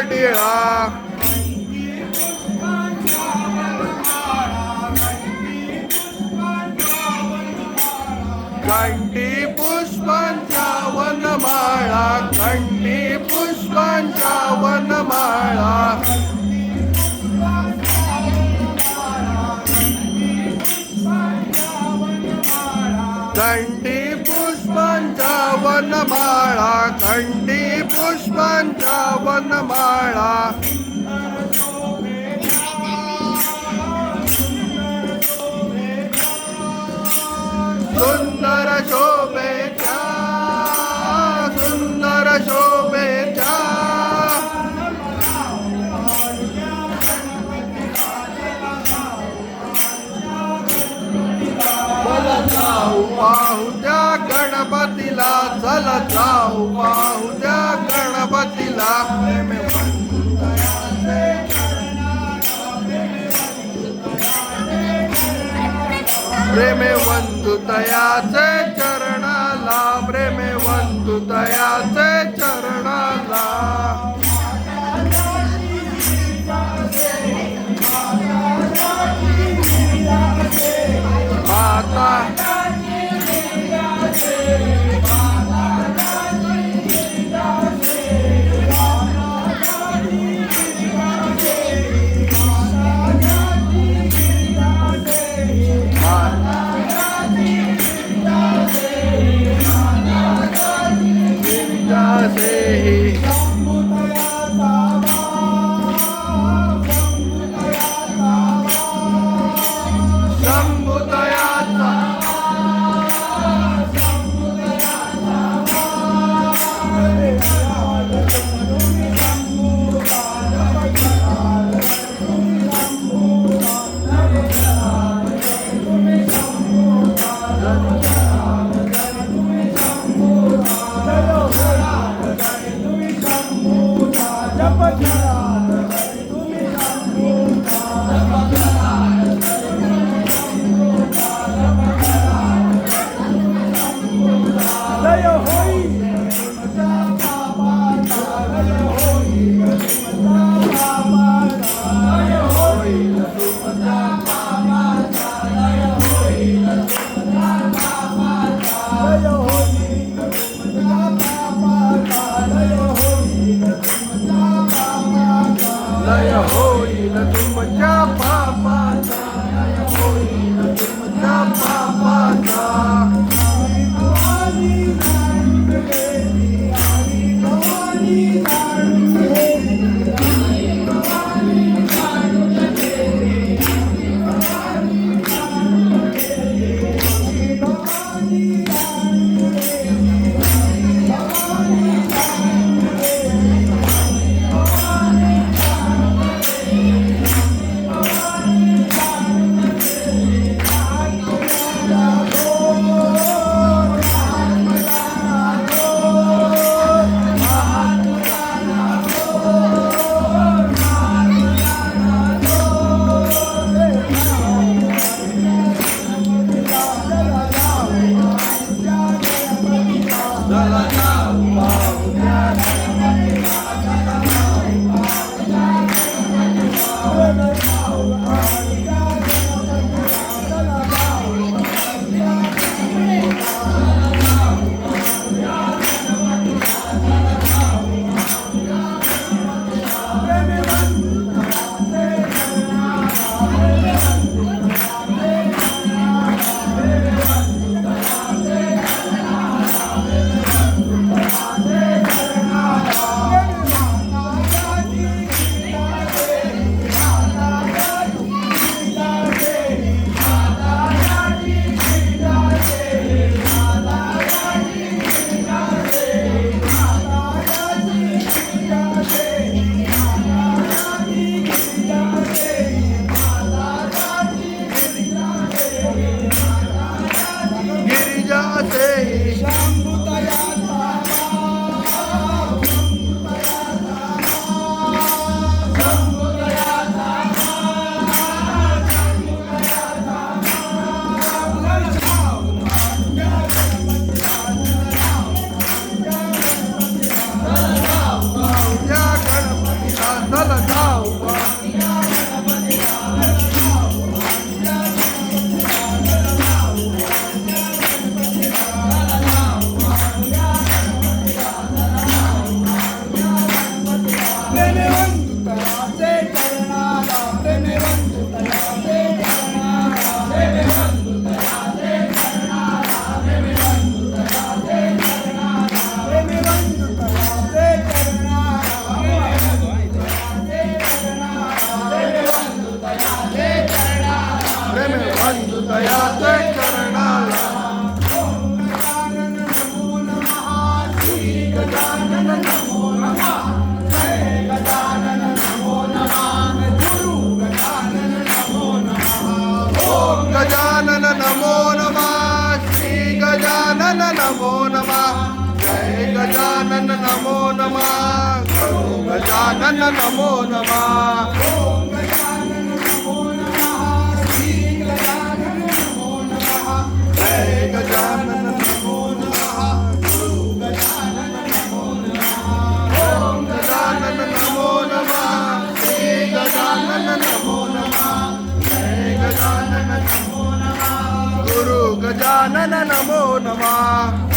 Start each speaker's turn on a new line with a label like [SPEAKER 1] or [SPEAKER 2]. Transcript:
[SPEAKER 1] टिळा कंठी पुष्पांच्या वनमाळा कंठी पुष्पांच्या वनमाळा. कंठी पुष्पांच्या वनमाळा. कंठी पुष्पांच्या वनमाळा सुंदर शोभेच्या सुंदर शोभेच्या. चला जाऊ पाहू त्या गणपतीला चला जाऊ प्रेमे वंतु तयाचे चरणाला. प्रेमे वंतु तयाचे चरणाला. माता Masi. गजानन नमो नमः जय गजानन नमो नमः ओम गजानन नमो नमः श्री गजानन नमो नमः जय गजानन नमो नमः गुरु गजानन नमो नमः